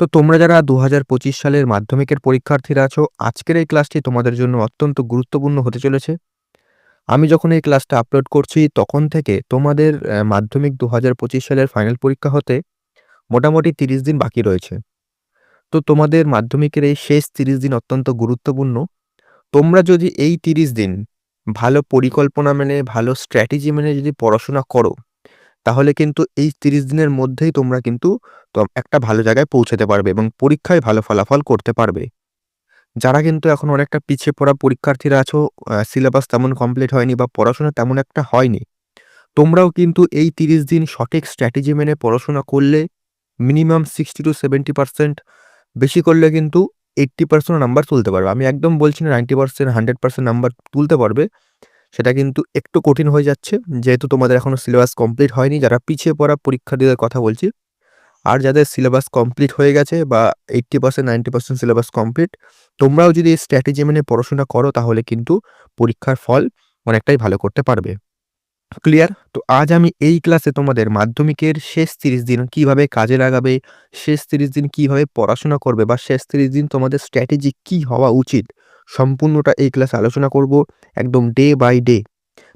তো তোমরা যারা দু হাজার পঁচিশ সালের মাধ্যমিকের পরীক্ষার্থীরা আছো, আজকের এই ক্লাসটি তোমাদের জন্য অত্যন্ত গুরুত্বপূর্ণ হতে চলেছে। আমি যখন এই ক্লাসটা আপলোড করছি, তখন থেকে তোমাদের মাধ্যমিক দু হাজার পঁচিশ সালের ফাইনাল পরীক্ষা হতে মোটামুটি তিরিশ দিন বাকি রয়েছে। তো তোমাদের মাধ্যমিকের এই শেষ তিরিশ দিন অত্যন্ত গুরুত্বপূর্ণ। তোমরা যদি এই তিরিশ দিন ভালো পরিকল্পনা মেনে, ভালো স্ট্র্যাটেজি মেনে যদি পড়াশোনা করো তাহলে কিন্তু এই তিরিশ দিনের মধ্যেই তোমরা কিন্তু একটা ভালো জায়গায় পৌঁছাতে পারবে এবং পরীক্ষায় ভালো ফলাফল করতে পারবে। যারা কিন্তু এখন অনেকটা পিছিয়ে পড়া পরীক্ষার্থীরা আছো সিলেবাস তেমন কমপ্লিট হয়নি বা পড়াশোনা তেমন একটা হয়নি, তোমরাও কিন্তু এই তিরিশ দিন সঠিক স্ট্র্যাটেজি মেনে পড়াশোনা করলে minimum sixty to seventy percent বেশি করলে কিন্তু এইট্টি পার্সেন্ট নাম্বার তুলতে পারবে। আমি একদম বলছি না ninety percent hundred percent number তুলতে পারবে সেটা কিন্তু একটু কঠিন হয়ে যাচ্ছে। যেহেতু তোমাদের এখনও সিলেবাস কমপ্লিট হয়নি, যারা পিছিয়ে পড়া পরীক্ষার্থীদের কথা বলছি, আর যাদের সিলেবাস কমপ্লিট হয়ে গেছে বা eighty percent ninety percent syllabus complete তোমরাও যদি এই স্ট্র্যাটেজি মেনে পড়াশোনা করো, তাহলে কিন্তু পরীক্ষার ফল অনেকটাই ভালো করতে পারবে। ক্লিয়ার তো আজ আমি এই ক্লাসে তোমাদের মাধ্যমিকের শেষ তিরিশ দিন কীভাবে কাজে লাগাবে, শেষ তিরিশ দিন কীভাবে পড়াশোনা করবে বা শেষ তিরিশ দিন তোমাদের স্ট্র্যাটেজি কি হওয়া উচিত সম্পূর্ণটা এই ক্লাসে আলোচনা করব একদম ডে বাই ডে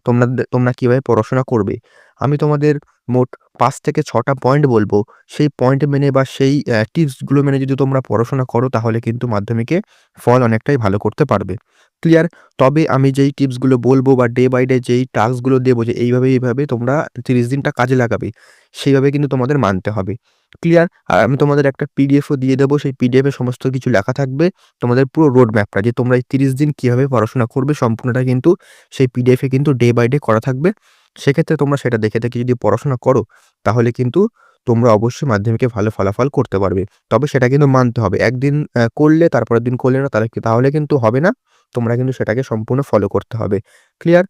তোমরা তোমরা কীভাবে পড়াশোনা করবে? আমি তোমাদের মোট পাঁচ থেকে ছটা পয়েন্ট বলব। সেই পয়েন্ট মেনে বা সেই টিপসগুলো মেনে যদি তোমরা পড়াশোনা করো, তাহলে কিন্তু মাধ্যমিকে ফল অনেকটাই ভালো করতে পারবে। ক্লিয়ার তবে আমি যেই টিপসগুলো বলব বা ডে বাই ডে যেই টাস্কগুলো দেবো যে এইভাবে এইভাবে তোমরা তিরিশ দিনটা কাজে লাগাবে, সেইভাবে কিন্তু তোমাদের মানতে হবে। ক্লিয়ার আর আমি তোমাদের একটা পিডিএফও দিয়ে দেবো। সেই পিডিএফে সমস্ত কিছু লেখা থাকবে। তোমাদের পুরো রোড ম্যাপটা যে তোমরা এই তিরিশ দিন কীভাবে পড়াশোনা করবে সম্পূর্ণটা কিন্তু সেই পিডিএফে কিন্তু ডে বাই ডে করা থাকবে। সেক্ষেত্রে তোমরা সেটা দেখে দেখে যদি পড়াশোনা করো, তাহলে কিন্তু তোমরা অবশ্যই মাধ্যমিকে ভালো ফলাফল করতে পারবে। তবে সেটা কিন্তু মানতে হবে। একদিন করলে, তারপরের দিন করলে না, তাহলে তাহলে কিন্তু হবে না। তোমরা কিন্তু সেটাকে সম্পূর্ণ ফলো করতে হবে। ক্লিয়ার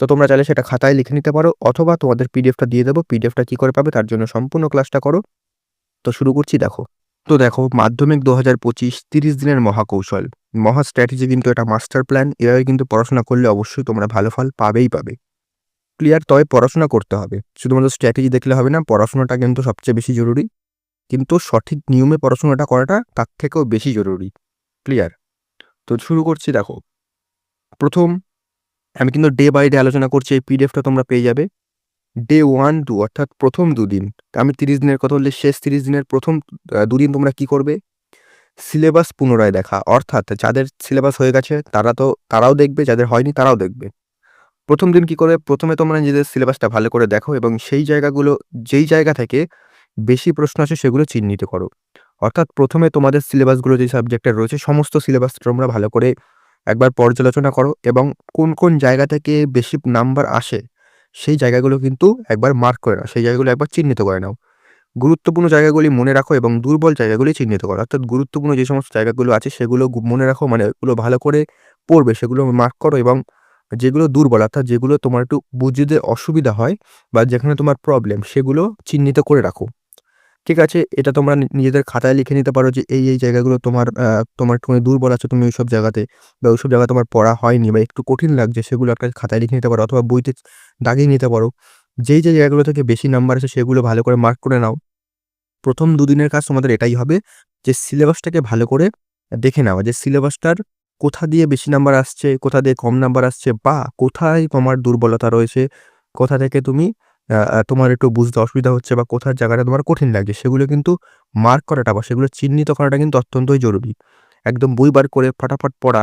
তো তোমরা চাইলে সেটা খাতায় লিখে নিতে পারো। অথবা তোমাদের পিডিএফটা দিয়ে দেবো। পিডিএফটা কী করে পাবে? তার জন্য সম্পূর্ণ ক্লাসটা করো। তো শুরু করছি, দেখো। তো দেখো, মাধ্যমিক দু হাজার পঁচিশ তিরিশ দিনের মহাকৌশল। মহা স্ট্র্যাটেজি কিন্তু এটা মাস্টার প্ল্যান এভাবে কিন্তু পড়াশোনা করলে অবশ্যই তোমরা ভালো ফল পাবেই পাবে। ক্লিয়ার তবে পড়াশোনা করতে হবে। শুধুমাত্র স্ট্র্যাটেজি দেখলে হবে না, পড়াশোনাটা কিন্তু সবচেয়ে বেশি জরুরি। কিন্তু সঠিক নিয়মে পড়াশোনাটা করাটা তার থেকেও বেশি জরুরি। ক্লিয়ার তো শুরু করছি, দেখো। প্রথম, আমি কিন্তু ডে বাই ডে আলোচনা করছি, এই পিডিএফটা তোমরা পেয়ে যাবে। ডে ওয়ান টু অর্থাৎ প্রথম দুদিন। আমি তিরিশ দিনের কথা বললে শেষ তিরিশ দিনের প্রথম দুদিন তোমরা কি করবে? সিলেবাস পুনরায় দেখা। অর্থাৎ যাদের সিলেবাস হয়ে গেছে, তারা তো, তারাও দেখবে, যাদের হয়নি তারাও দেখবে। প্রথম দিন কি করবে? প্রথমে তোমরা নিজেদের সিলেবাসটা ভালো করে দেখো এবং সেই জায়গাগুলো, যেই জায়গা থেকে বেশি প্রশ্ন আছে সেগুলো চিহ্নিত করো। অর্থাৎ প্রথমে তোমাদের সিলেবাসগুলো যে সাবজেক্টের রয়েছে, সমস্ত সিলেবাস তোমরা ভালো করে একবার পর্যালোচনা করো এবং কোন কোন জায়গা থেকে বেশি নাম্বার আসে সেই জায়গাগুলো কিন্তু একবার মার্ক করে নাও, সেই জায়গাগুলো একবার চিহ্নিত করে নাও। গুরুত্বপূর্ণ জায়গাগুলি মনে রাখো এবং দুর্বল জায়গাগুলি চিহ্নিত করো। অর্থাৎ গুরুত্বপূর্ণ যে সমস্ত জায়গাগুলো আছে সেগুলো মনে রাখো মানে ওগুলো ভালো করে পড়বে, সেগুলো মার্ক করো এবং যেগুলো দুর্বল, অর্থাৎ যেগুলো তোমার একটু বুঝতে অসুবিধা হয় বা যেখানে তোমার প্রবলেম সেগুলো চিহ্নিত করে রাখো। ঠিক আছে? এটা তোমরা নিজেদের খাতায় লিখে নিতে পারো যে এই এই জায়গাগুলো তোমার তোমার একটু দুর্বল আছে তুমি ওইসব জায়গাতে বা ওইসব জায়গা তোমার পড়া হয়নি বা একটু কঠিন লাগছে সেগুলো একটা খাতায় লিখে নিতে পারো অথবা বইতে দাগিয়ে নিতে পারো। যেই যে জায়গাগুলো থেকে বেশি নাম্বার আছে সেগুলো ভালো করে মার্ক করে নাও। প্রথম দুদিনের কাজ তোমাদের এটাই হবে যে সিলেবাসটাকে ভালো করে দেখে নেওয়া যে সিলেবাসটার কোথা দিয়ে বেশি নাম্বার আসছে, কোথা দিয়ে কম নাম্বার আসছে বা কোথায় তোমার দুর্বলতা রয়েছে, কোথা থেকে তুমি তোমার একটু বুঝতে অসুবিধা হচ্ছে বা কোথার জায়গাটা তোমার কঠিন লাগছে, সেগুলো কিন্তু মার্ক করাটা বা সেগুলো চিহ্নিত করাটা কিন্তু অত্যন্তই জরুরি। একদম বই বার করে ফটাফট পড়া,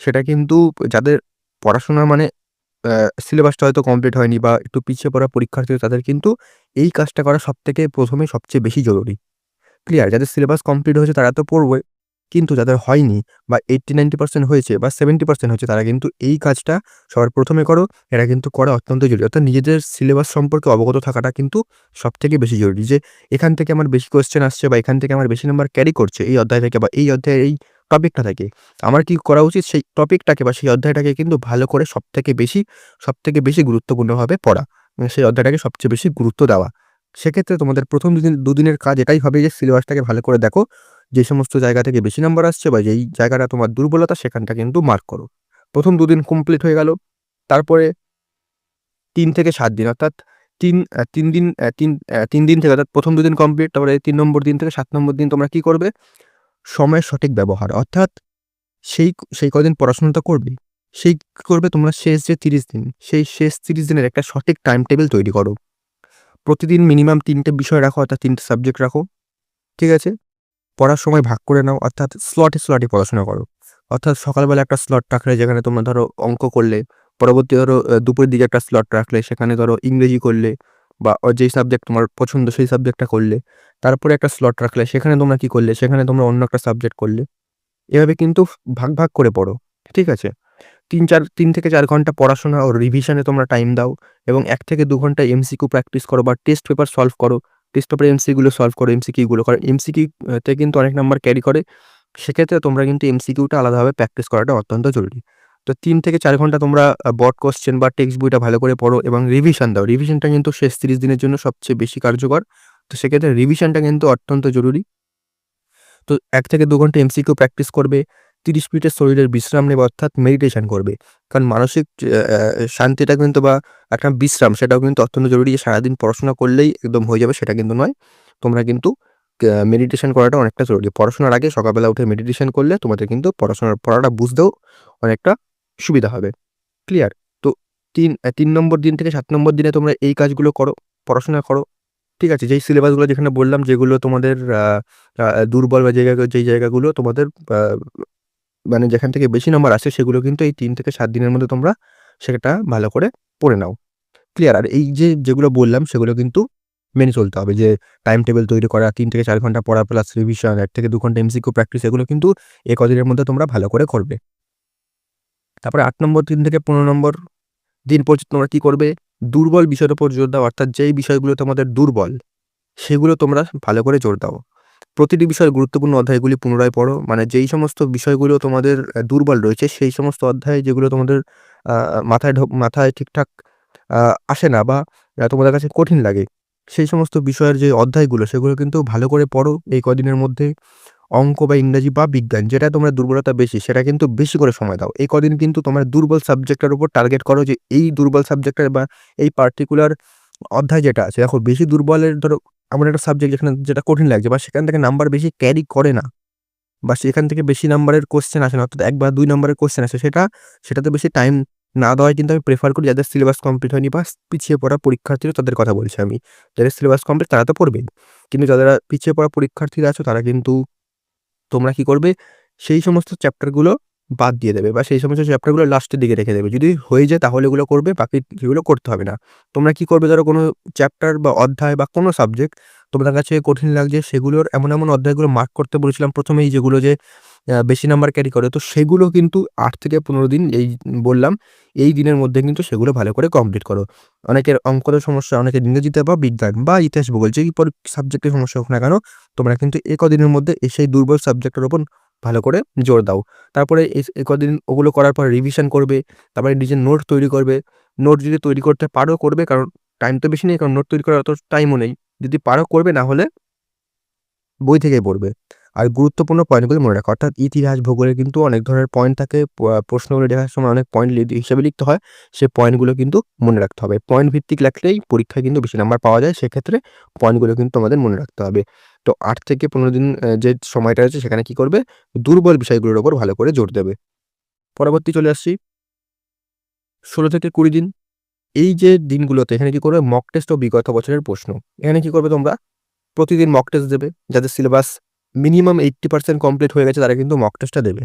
সেটা কিন্তু যাদের পড়াশোনা মানে সিলেবাসটা হয়তো কমপ্লিট হয়নি বা একটু পিছিয়ে পড়া পরীক্ষার্থী তাদের কিন্তু এই কাজটা করা সব থেকে প্রথমে সবচেয়ে বেশি জরুরি। ক্লিয়ার যাদের সিলেবাস কমপ্লিট হয়েছে তারা তো পড়বে। কিন্তু যাদের হয়নি বা এইট্টি নাইনটি পার্সেন্ট হয়েছে বা সেভেন্টি পার্সেন্ট হয়েছে, তারা কিন্তু এই কাজটা সবার প্রথমে করো। এটা কিন্তু করা অত্যন্ত জরুরি। অর্থাৎ নিজেদের সিলেবাস সম্পর্কে অবগত থাকাটা কিন্তু সব থেকে বেশি জরুরি যে এখান থেকে আমার বেশি কোয়েশ্চেন আসছে বা এখান থেকে আমার বেশি নাম্বার ক্যারি করছে এই অধ্যায় থেকে বা এই অধ্যায়ের এই টপিকটা থেকে। আমার কি করা উচিত সেই টপিকটাকে বা সেই অধ্যায়টাকে কিন্তু ভালো করে সব থেকে বেশি সব থেকে বেশি গুরুত্বপূর্ণভাবে পড়া। সেই অধ্যায়টাকে সবচেয়ে বেশি গুরুত্ব দেওয়া। সেক্ষেত্রে তোমাদের প্রথম দুদিন, দুদিনের কাজ এটাই হবে যে সিলেবাসটাকে ভালো করে দেখো। যে সমস্ত জায়গা থেকে বেশি নাম্বার আসছে বা যেই জায়গাটা তোমার দুর্বলতা সেখানটা কিন্তু মার্ক করো। প্রথম দুদিন কমপ্লিট হয়ে গেল। তারপরে তিন থেকে সাত দিন, অর্থাৎ তিন তিন দিন তিন তিন দিন থেকে অর্থাৎ প্রথম দুদিন কমপ্লিট তারপরে তিন নম্বর দিন থেকে সাত নম্বর দিন তোমরা কি করবে? সময়ের সঠিক ব্যবহার, অর্থাৎ সেই সেই কদিন পড়াশোনাটা করবে, সেই করবে তোমরা শেষ যে তিরিশ দিন, সেই শেষ তিরিশ দিনের একটা সঠিক টাইম টেবিল তৈরি করো। প্রতিদিন মিনিমাম তিনটে বিষয় রাখো, অর্থাৎ তিনটে সাবজেক্ট রাখো, ঠিক আছে? পড়ার সময় ভাগ করে নাও, অর্থাৎ স্লটে স্লটে পড়াশোনা করো। অর্থাৎ সকালবেলা একটা স্লট রাখলে যেখানে তোমরা ধরো অঙ্ক করলে, পরবর্তী ধরো দুপুরের দিকে একটা স্লট রাখলে, সেখানে ধরো ইংরেজি করলে, বা যেই সাবজেক্ট তোমার পছন্দ সেই সাবজেক্টটা করলে, তারপরে একটা স্লট রাখলে, সেখানে তোমরা কি করলে, সেখানে তোমরা অন্য একটা সাবজেক্ট করলে, এভাবে কিন্তু ভাগ ভাগ করে পড়ো, ঠিক আছে? তিন চার, তিন থেকে চার ঘণ্টা পড়াশোনা ও রিভিশনে তোমরা টাইম দাও, এবং এক থেকে দু ঘণ্টা এমসিকিউ প্র্যাকটিস করো, বা টেস্ট পেপার সলভ করো টেস্ট পেপার এমসিগুলো সলভ করো এমসিকিউগুলো করো এমসিকিউ তে কিন্তু অনেক নাম্বার ক্যারি করে। সেক্ষেত্রে তোমরা কিন্তু এমসিকিউটা আলাদাভাবে প্র্যাকটিস করাটা অত্যন্ত জরুরি। তো তিন থেকে চার ঘণ্টা তোমরা বট কোশ্চেন বা টেক্সট বইটা ভালো করে পড়ো এবং রিভিশন দাও। রিভিশনটা কিন্তু শেষ তিরিশ দিনের জন্য সবচেয়ে বেশি কার্যকর। তো সেক্ষেত্রে রিভিশনটা কিন্তু অত্যন্ত জরুরি। তো এক থেকে দু ঘণ্টা এমসিকিউ প্র্যাকটিস করবে। তিরিশ মিনিটের শরীরের বিশ্রাম নেবে, অর্থাৎ মেডিটেশন করবে। কারণ মানসিক শান্তিটা কিন্তু বা একটা বিশ্রাম, সেটাও কিন্তু অত্যন্ত জরুরি। যে সারাদিন পড়াশোনা করলেই একদম হয়ে যাবে, সেটা কিন্তু নয়। তোমরা কিন্তু মেডিটেশন করাটা অনেকটা জরুরি। পড়াশোনার আগে সকালবেলা উঠে মেডিটেশন করলে তোমাদের কিন্তু পড়াশোনার পড়াটা বুঝতেও অনেকটা সুবিধা হবে। ক্লিয়ার তো তিন তিন নম্বর দিন থেকে সাত নম্বর দিনে তোমরা এই কাজগুলো করো, পড়াশোনা করো। ঠিক আছে? যেই সিলেবাসগুলো যেখানে বললাম, যেগুলো তোমাদের দুর্বল বা জায়গা যেই জায়গাগুলো তোমাদের মানে যেখান থেকে বেশি নম্বর আসে সেগুলো কিন্তু এই তিন থেকে সাত দিনের মধ্যে তোমরা সেটা ভালো করে পড়ে নাও। ক্লিয়ার আর এই যে যেগুলো বললাম সেগুলো কিন্তু মেনে চলতে হবে যে টাইম টেবিল তৈরি করা, তিন থেকে চার ঘণ্টা পড়া প্লাস রিভিশন এক থেকে দু ঘণ্টা এমসিকিউ প্র্যাকটিস এগুলো কিন্তু এই কদিনের মধ্যে তোমরা ভালো করে করবে। তারপরে আট নম্বর দিন থেকে পনেরো নম্বর দিন পর্যন্ত তোমরা কি করবে? দুর্বল বিষয়ের উপর জোর দাও, অর্থাৎ যেই বিষয়গুলো তোমাদের দুর্বল, সেগুলো তোমরা ভালো করে জোর দাও। প্রতিটি বিষয়ের গুরুত্বপূর্ণ অধ্যায়গুলি পুনরায় পড়ো। মানে যেই সমস্ত বিষয়গুলো তোমাদের দুর্বল রয়েছে, সেই সমস্ত অধ্যায় যেগুলো তোমাদের মাথায় মাথায় ঠিকঠাক আসে না বা তোমাদের কাছে কঠিন লাগে, সেই সমস্ত বিষয়ের যে অধ্যায়গুলো সেগুলো কিন্তু ভালো করে পড়ো এই কদিনের মধ্যে। অঙ্ক বা ইংরাজি বা বিজ্ঞান, যেটা তোমার দুর্বলতা বেশি, সেটা কিন্তু বেশি করে সময় দাও। এই কদিন কিন্তু তোমার দুর্বল সাবজেক্টের উপর টার্গেট করো যে, এই দুর্বল সাবজেক্টের বা এই পার্টিকুলার অধ্যায় যেটা আছে, দেখো বেশি দুর্বলের ধরো এমন একটা সাবজেক্ট যেখানে যেটা কঠিন লাগছে বা সেখান থেকে নাম্বার বেশি ক্যারি করে না বা সেখান থেকে বেশি নাম্বারের কোশ্চেন আসে না, অর্থাৎ এক বা দুই নাম্বারের কোশ্চেন আসে, সেটা, সেটাতে বেশি টাইম না দেওয়াই কিন্তু আমি প্রেফার করি যাদের সিলেবাস কমপ্লিট হয়নি বা পিছিয়ে পড়া পরীক্ষার্থীরা তাদের কথা বলছি আমি। যাদের সিলেবাস কমপ্লিট তারা তো পড়বেই, কিন্তু যারা পিছিয়ে পড়া পরীক্ষার্থীরা আছো তারা কিন্তু তোমরা কি করবে? সেই সমস্ত চ্যাপ্টারগুলো বাদ দিয়ে দেবে বা সেই সমস্ত চ্যাপ্টারগুলো লাস্টের দিকে রেখে দেবে। যদি হয়ে যায় তাহলে এগুলো করবে, বাকি যেগুলো করতে হবে না। তোমরা কি করবে ধরো কোনো চ্যাপ্টার বা অধ্যায় বা কোনো সাবজেক্ট তোমাদের কাছে কঠিন লাগছে, সেগুলোর এমন এমন অধ্যায়গুলো মার্ক করতে বলেছিলাম। প্রথমেই যেগুলো যে বেশি নাম্বার ক্যারি করে, তো সেগুলো কিন্তু আট থেকে পনেরো দিন এই বললাম, এই দিনের মধ্যে কিন্তু সেগুলো ভালো করে কমপ্লিট করো। অনেকের অঙ্কতে সমস্যা, অনেকের ইংরেজিতে বা বিজ্ঞান বা ইতিহাস ভূগোল যেই সাবজেক্টের সমস্যা হোক না কেন, তোমরা কিন্তু এ কদিনের মধ্যে এই সেই দুর্বল সাবজেক্টের ওপর ভালো করে জোর দাও। তারপরে কদিন ওগুলো করার পর রিভিশন করবে, তারপরে নিজের নোট তৈরি করবে। নোট যদি তৈরি করতে পারো করবে, কারণ টাইম তো বেশি নেই, কারণ নোট তৈরি করার অত টাইমও নেই। যদি পারো করবে, না হলে বই থেকেই পড়বে। আর গুরুত্বপূর্ণ পয়েন্টগুলো মনে রাখো, অর্থাৎ ইতিহাস ভূগোলে কিন্তু অনেক ধরনের পয়েন্ট থাকে প্রশ্নগুলো লেখার সময় অনেক পয়েন্ট হিসেবে লিখতে হয়, সে পয়েন্টগুলো কিন্তু মনে রাখতে হবে। পয়েন্ট ভিত্তিক লেখলেই পরীক্ষায় কিন্তু বেশি নাম্বার পাওয়া যায়, সেক্ষেত্রে পয়েন্টগুলো কিন্তু তোমাদের মনে রাখতে হবে। তো আট থেকে পনেরো দিন যে সময়টা রয়েছে সেখানে কি করবে? দুর্বল বিষয়গুলোর ওপর ভালো করে জোর দেবে। পরবর্তী চলে আসছি। ষোলো থেকে কুড়ি দিন। এই যে দিনগুলোতে এখানে কি করবে? মক টেস্ট ও বিগত বছরের প্রশ্ন। এখানে কি করবে তোমরা? প্রতিদিন মক টেস্ট দেবে, যাদের syllabus minimum eighty percent complete হয়ে গেছে তারা কিন্তু মক টেস্টটা দেবে।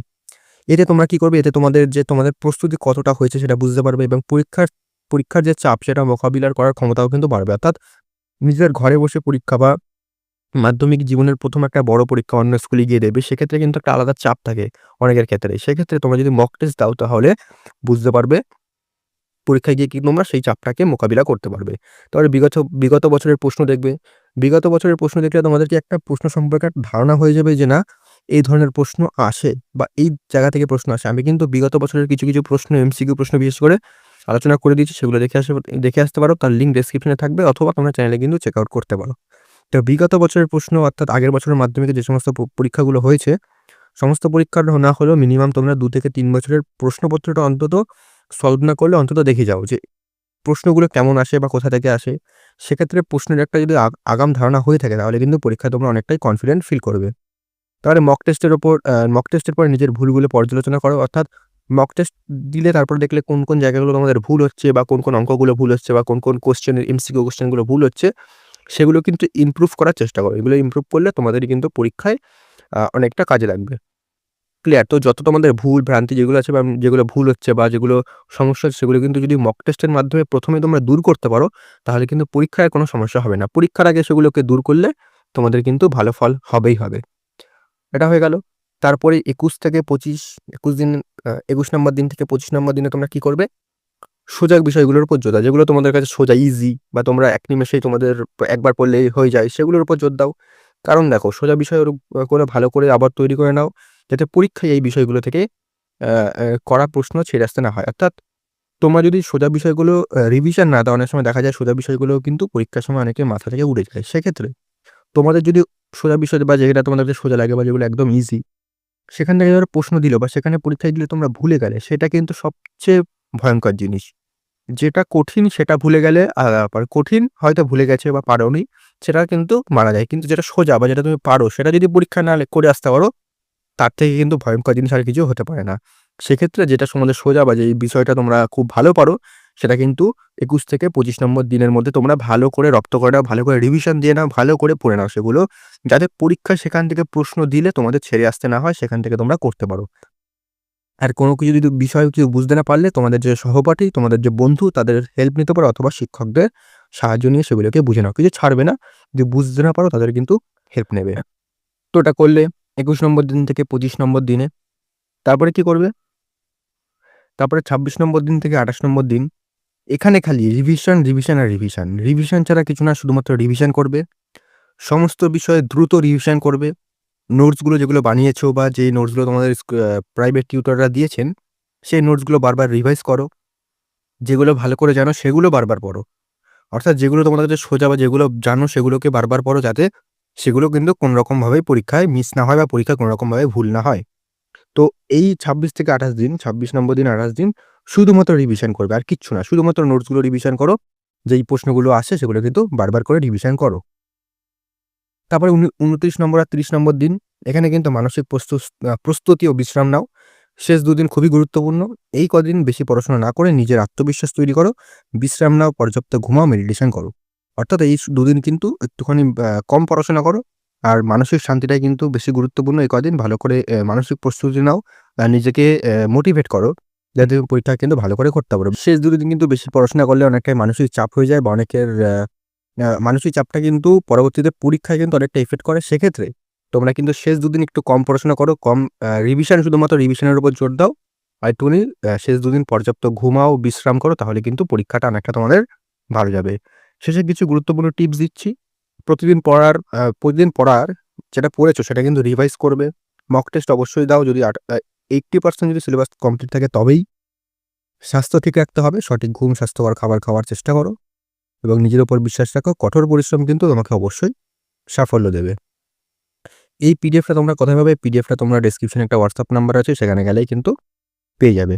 এতে তোমরা কি করবে? এতে তোমাদের যে, তোমাদের প্রস্তুতি কতটা হয়েছে সেটা বুঝতে পারবে এবং পরীক্ষার পরীক্ষার যে চাপ সেটা মোকাবিলার করার ক্ষমতাও কিন্তু বাড়বে। অর্থাৎ নিজের ঘরে বসে পরীক্ষা বা মাধ্যমিক জীবনের প্রথম একটা বড় পরীক্ষা অন্য স্কুলে গিয়ে দেবে, সেক্ষেত্রে কিন্তু একটা আলাদা চাপ থাকে অনেকের ক্ষেত্রে। সেক্ষেত্রে তোমরা যদি মক টেস্ট দাও তাহলে বুঝতে পারবে পরীক্ষায় গিয়ে কি তোমরা সেই চাপটাকে মোকাবিলা করতে পারবে। তারপরে বিগত বিগত বছরের প্রশ্ন দেখবে। বিগত বছরের প্রশ্ন দেখলে তোমাদেরকে একটা প্রশ্ন সম্পর্কে ধারণা হয়ে যাবে যে না, এই ধরনের প্রশ্ন আসে বা এই জায়গা থেকে প্রশ্ন আসে। আমি কিন্তু বিগত বছরের কিছু কিছু প্রশ্ন এমসিকিউ প্রশ্ন বিশেষ করে আলোচনা করে দিয়েছি, সেগুলো দেখে আসে দেখে আসতে পারো। তার লিঙ্ক ডেসক্রিপশনে থাকবে অথবা তোমরা চ্যানেলে কিন্তু চেক আউট করতে পারো। তো বিগত বছরের প্রশ্ন অর্থাৎ আগের বছরের মাধ্যমিকে যে সমস্ত পরীক্ষাগুলো হয়েছে সমস্ত পরীক্ষার না হলেও মিনিমাম তোমরা দু থেকে তিন বছরের প্রশ্নপত্রটা অন্তত সলভ না করলে অন্তত দেখে যাও যে প্রশ্নগুলো কেমন আসে বা কোথা থেকে আসে সেক্ষেত্রে প্রশ্নের একটা যদি আগাম ধারণা হয়ে থাকে তাহলে কিন্তু পরীক্ষায় তোমরা অনেকটাই কনফিডেন্ট ফিল করবে। তাহলে মক টেস্টের ওপর মক টেস্টের পরে নিজের ভুলগুলো পর্যালোচনা করো অর্থাৎ মক টেস্ট দিলে তারপর দেখলে কোন, কোন জায়গাগুলো তোমাদের ভুল হচ্ছে বা কোন, কোন অঙ্কগুলো ভুল হচ্ছে বা কোন, কোন কোয়েশ্চেনের এমসিকিউ কোশ্চেনগুলো ভুল হচ্ছে সেগুলো কিন্তু ইমপ্রুভ করার চেষ্টা করো। এগুলো ইমপ্রুভ করলে তোমাদেরই কিন্তু পরীক্ষায় অনেকটা কাজে লাগবে। ক্লিয়ার? তো যত তোমাদের ভুল, ভ্রান্তি যেগুলো আছে বা যেগুলো ভুল হচ্ছে বা যেগুলো সমস্যা হচ্ছে, সেগুলো কিন্তু যদি মক টেস্টের মাধ্যমে প্রথমে তোমরা দূর করতে পারো, তাহলে কিন্তু পরীক্ষায় কোনো সমস্যা হবে না। পরীক্ষার আগে সেগুলোকে দূর করলে তোমাদের কিন্তু ভালো ফল হবেই হবে। এটা হয়ে গেল। তারপরে ২১ থেকে ২৫ ২১ দিন একুশ নম্বর দিন থেকে ২৫ নম্বর দিনে তোমরা কি করবে? সোজা বিষয়গুলোর উপর জোর দাও। যেগুলো তোমাদের কাছে সোজা ইজি বা তোমরা এক নিমেষেই তোমাদের একবার পড়লেই হয়ে যায়, সেগুলোর উপর জোর দাও। কারণ দেখো, সোজা বিষয়ের উপ করে ভালো করে আবার তৈরি করে নাও, যাতে পরীক্ষায় এই বিষয়গুলো থেকে আ প্রশ্ন ছেড়ে আসতে না হয়। অর্থাৎ তোমরা যদি সোজা বিষয়গুলো রিভিশন না দাও, অনেক সময় দেখা যায় সোজা বিষয়গুলো কিন্তু পরীক্ষার সময় অনেকে মাথা থেকে উড়ে যায়। সেক্ষেত্রে তোমাদের যদি সোজা বিষয় বা যেটা তোমাদের সোজা লাগে বা যেগুলো একদম ইজি সেখান থেকে যারা প্রশ্ন দিল বা সেখানে পরীক্ষায় দিলে তোমরা ভুলে গেলে, সেটা কিন্তু সবচেয়ে ভয়ঙ্কর জিনিস। যেটা কঠিন সেটা ভুলে গেলে ব্যাপার। কঠিন হয়তো ভুলে গেছে বা পারোনি সেটা কিন্তু মারা যায়। কিন্তু যেটা সোজা বা যেটা তুমি পারো সেটা যদি পরীক্ষা না করে আসতে পারো তার থেকে কিন্তু ভয়ঙ্কর জিনিস আর কিছু হতে পারে না। সেক্ষেত্রে যেটা তোমাদের সোজা বা যেই বিষয়টা তোমরা খুব ভালো পারো সেটা কিন্তু ২১ থেকে ২৫ নম্বর দিনের মধ্যে তোমরা ভালো করে রপ্ত করে নাও, ভালো করে রিভিশন দিয়ে নাও, ভালো করে পড়ে নাও সেগুলো। যাতে পরীক্ষা সেখান থেকে প্রশ্ন দিলে তোমাদের ছেড়ে আসতে না হয় সেখান থেকে তোমরা করতে পারো। আর কোনো কিছু যদি বিষয় কিছু বুঝতে না পারলে তোমাদের যে সহপাঠী, তোমাদের যে বন্ধু তাদের হেল্প নিতে পারো অথবা শিক্ষকদের সাহায্য নিয়ে সেগুলোকে বুঝে নাও। কিছু ছাড়বে না। যদি বুঝতে না পারো তাদের কিন্তু হেল্প নেবে। তো এটা করলে ২১ নম্বর দিন থেকে ২৫ নম্বর দিনে। তারপরে কি করবে? তারপরে ২৬ নম্বর দিন থেকে ২৮ নম্বর দিন এখানে খালি রিভিশন, রিভিশন আর রিভিশন। রিভিশন ছাড়া কিছু না শুধুমাত্র রিভিশন করবে। সমস্ত বিষয়ে দ্রুত রিভিশন করবে। নোটসগুলো যেগুলো বানিয়েছো বা যেই নোটসগুলো তোমাদের প্রাইভেট টিউটররা দিয়েছেন সেই নোটসগুলো বারবার রিভাইজ করো। যেগুলো ভালো করে জানো সেগুলো বারবার পড়ো। অর্থাৎ যেগুলো তোমাদের সোজা বা যেগুলো জানো সেগুলোকে বারবার পড়ো যাতে সেগুলো কিন্তু কোনরকমভাবে পরীক্ষায় মিস না হয় বা পরীক্ষায় কোনরকমভাবে ভুল না হয়। তো এই ২৬ থেকে ২৮ দিন, ২৬ নম্বর দিন ২৮ দিন শুধুমাত্র রিভিশন করবে আর কিচ্ছু না। শুধুমাত্র নোটসগুলো রিভিশন করো। যেই প্রশ্নগুলো আসে সেগুলো কিন্তু বারবার করে রিভিশন করো। তারপরে উনি ২৯ নম্বর আর ৩০ নম্বর দিন এখানে কিন্তু মানসিক প্রস্তুতি ও বিশ্রাম নাও। শেষ দুদিন খুবই গুরুত্বপূর্ণ। এই কদিন বেশি পড়াশোনা না করে নিজের আত্মবিশ্বাস তৈরি করো। বিশ্রাম নাও, পর্যাপ্ত ঘুমাও, মেডিটেশন করো। অর্থাৎ এই দুদিন কিন্তু একটুখানি কম পড়াশোনা করো। আর মানসিক শান্তিটাই কিন্তু বেশি গুরুত্বপূর্ণ এই কদিন ভালো করে মানসিক প্রস্তুতি নাও। নিজেকে মোটিভেট করো যাতে পরীক্ষা কিন্তু ভালো করে করতে পারো। শেষ দুদিন কিন্তু বেশি পড়াশোনা করলে অনেকটাই মানসিক চাপ হয়ে যায় বা অনেকের মানসিক চাপটা কিন্তু পরবর্তীতে পরীক্ষায় কিন্তু অনেকটা ইফেক্ট করে। সেক্ষেত্রে তোমরা কিন্তু শেষ দুদিন একটু কম পড়াশোনা করো। কম রিভিশন শুধুমাত্র রিভিশনের উপর জোর দাও। আর একটুখানি শেষ দুদিন পর্যাপ্ত ঘুমাও, বিশ্রাম করো তাহলে কিন্তু পরীক্ষাটা অনেকটা তোমাদের ভালো যাবে। শেষে কিছু গুরুত্বপূর্ণ টিপস দিচ্ছি। প্রতিদিন পড়ার প্রতিদিন পড়ার যেটা পড়েছো সেটা কিন্তু রিভাইজ করবে। মক টেস্ট অবশ্যই দাও যদি আ 80% যদি সিলেবাস কমপ্লিট থাকে তবেই। স্বাস্থ্য ঠিক রাখতে হবে। সঠিক ঘুম, স্বাস্থ্যকর খাবার খাওয়ার চেষ্টা করো এবং নিজের ওপর বিশ্বাস রাখো। কঠোর পরিশ্রম কিন্তু তোমাকে অবশ্যই সাফল্য দেবে। এই পিডিএফটা তোমরা কোথায় পাবে? পিডিএফটা তোমরা ডিসক্রিপশনে একটা হোয়াটসঅ্যাপ নাম্বার আছে, সেখানে গেলেই কিন্তু পেয়ে যাবে।